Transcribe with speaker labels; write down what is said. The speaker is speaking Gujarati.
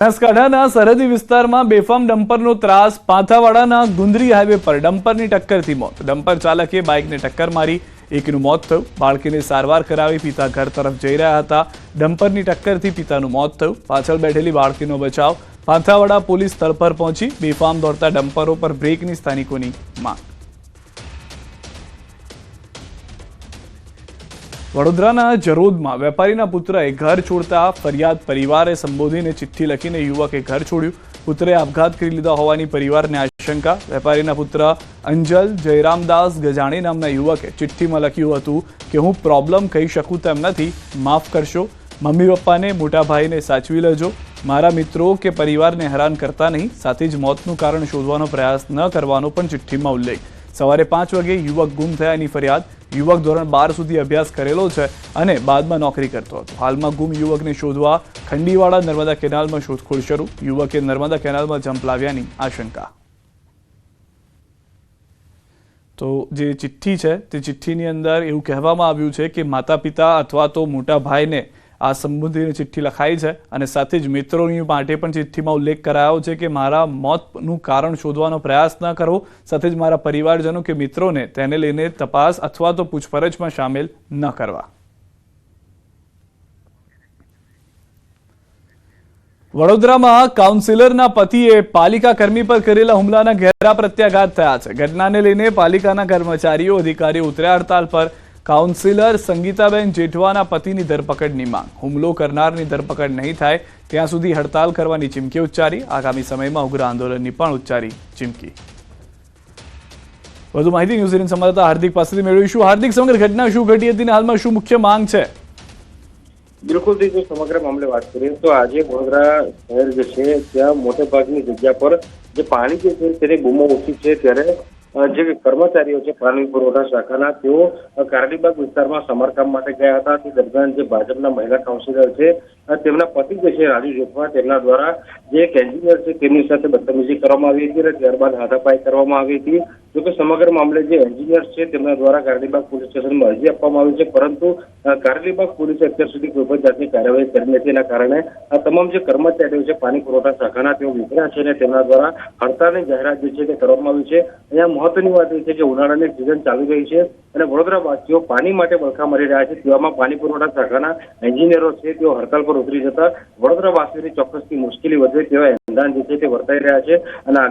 Speaker 1: બનાસકાંઠાના સરહદી વિસ્તારમાં બેફામ ડમ્પરનો ત્રાસ પાંથાવાડાના ગુંદરી હાઈવે પર ડમ્પરની ટક્કરથી મોત. ડમ્પર ચાલકે બાઇકને ટક્કર મારી એકનું મોત થયું. બાળકીને સારવાર કરાવી પિતા ઘર તરફ જઈ રહ્યા હતા. ડમ્પરની ટક્કરથી પિતાનું મોત થયું. પાછળ બેઠેલી બાળકીનો બચાવ પાંથાવાડા પોલીસ સ્થળ પર પહોંચી બેફામ દોડતા ડમ્પરો પર બ્રેકની સ્થાનિકોની માંગ. વડોદરાના જરોદમાં વેપારીના પુત્રએ ઘર છોડતા ફરિયાદ પરિવારે સંબોધીને ચિઠ્ઠી લખીને યુવકે ઘર છોડ્યું. પુત્રે આપઘાત કરી લીધા હોવાની પરિવારને આશંકા. વેપારીના પુત્ર અંજલ જયરામદાસ ગજાણી નામના યુવકે ચિઠ્ઠીમાં લખ્યું હતું કે, હું પ્રોબ્લેમ કહી શકું તેમ નથી. માફ કરશો. મમ્મી પપ્પાને મોટા ભાઈને સાચવી લેજો. મારા મિત્રો કે પરિવારને હેરાન કરતા નહીં. સાથે જ મોતનું કારણ શોધવાનો પ્રયાસ ન કરવાનો પણ ચિઠ્ઠીમાં ઉલ્લેખ. સવારે પાંચ વાગે યુવક ગુમ થયાની ફરિયાદ. યુવક ધોરણ બાર સુધી અભ્યાસ કરેલો છે અને બાદમાં નોકરી કરતો હતો. હાલમાં ગુમ યુવકને શોધવા ખંડીવાડા નર્મદા કેનાલમાં શોધખોળ શરૂ. યુવકે નર્મદા કેનાલમાં જંપ લાવ્યાની આશંકા. તો જે ચિઠ્ઠી છે તે ચિઠ્ઠીની અંદર એવું કહેવામાં આવ્યું છે કે માતા પિતા અથવા તો મોટા ભાઈને આ સંબોધીને ચિઠ્ઠી લખાઈ છે અને સાથે જ મિત્રોની માટે પણ ચિઠ્ઠીમાં ઉલ્લેખ કરાયો છે કે મારા મોતનું કારણ શોધવાનો પ્રયાસ ન કરો સાથે જ મારા પરિવારજનો કે મિત્રોને તેને લઈને તપાસ અથવા તો પૂછપરછમાં સામેલ ન કરવા. વડોદરામાં કાઉન્સિલરના પતિએ પાલિકા કર્મી પર કરેલા હુમલાના ઘેરા પ્રત્યાઘાત થયા છે. ઘટનાને લઈને પાલિકાના કર્મચારીઓ, અધિકારીઓ ઉતર્યા હડતાલ પર કાઉન્સિલર સંગીતાબેન જેઠવાના પતિની ધરપકડની માંગ. હુમલો કરનારની ધરપકડ નહીં થાય, ત્યાં સુધી હડતાલ કરવાની ચીમકી ઉચ્ચારી. આગામી સમયમાં ઉગ્ર આંદોલનની પણ ઉચ્ચારી ચીમકી. વધુ માહિતી ન્યૂઝીલેન્ડ સંવાદદાતા હાર્દિક પાસેથી મેળવીશું. હાર્દિક, સમગ્ર ઘટના શું ઘટી હતી અને હાલમાં શું મુખ્ય માંગ છે?
Speaker 2: બિલકુલ જો સમગ્ર મામલે વાત કરીએ તો આજે વડોદરા શહેર જે છે, ત્યાં મોટે ભાગની જગ્યા પર જે પાણી જે છે, તેની બૂમો ઓછી છે, ત્યારે જે કર્મચારીઓ છે પાણી પુરવઠા શાખાના, તેઓ કારડીબાગ વિસ્તારમાં સમારકામ માટે ગયા હતા. તે દરમિયાન જે ભાજપના મહિલા કાઉન્સિલર છે તેમના પતિ જે છે રાજુ જોખવા, તેમના દ્વારા જે એક એન્જિનિયર છે, તેમની સાથે બદતમીજી કરવામાં આવી હતી અને ત્યારબાદ હાથાપાઈ કરવામાં આવી હતી. જોકે સમગ્ર મામલે જે એન્જિનિયર છે, તેમના દ્વારા કારલીબાગ પોલીસ સ્ટેશનમાં અરજી આપવામાં આવી છે, પરંતુ કારલીબાગ પોલીસે અત્યાર સુધી કોઈ પણ જાતની કાર્યવાહી કરી નથી. એના કારણે આ તમામ જે કર્મચારીઓ છે, પાણી પુરવઠા શાખાના તેઓ વિતર્યા છે અને તેમના દ્વારા હડતાલની જાહેરાત જે છે તે કરવામાં આવી છે. અહીંયા મહત્વની વાત એ છે કે ઉનાળાની સિઝન ચાલી રહી છે અને વડોદરાવાસીઓ પાણી માટે બળખા મારી રહ્યા છે. તેવામાં પાણી પુરવઠા શાખાના એન્જિનિયરો છે, તેઓ હડતાલ પર ઉતરી જતા વડોદરાવાસીઓની ચોક્કસથી મુશ્કેલી વધે તેવા એંધાણ જે છે તે વર્તાઈ રહ્યા છે. અને આગામી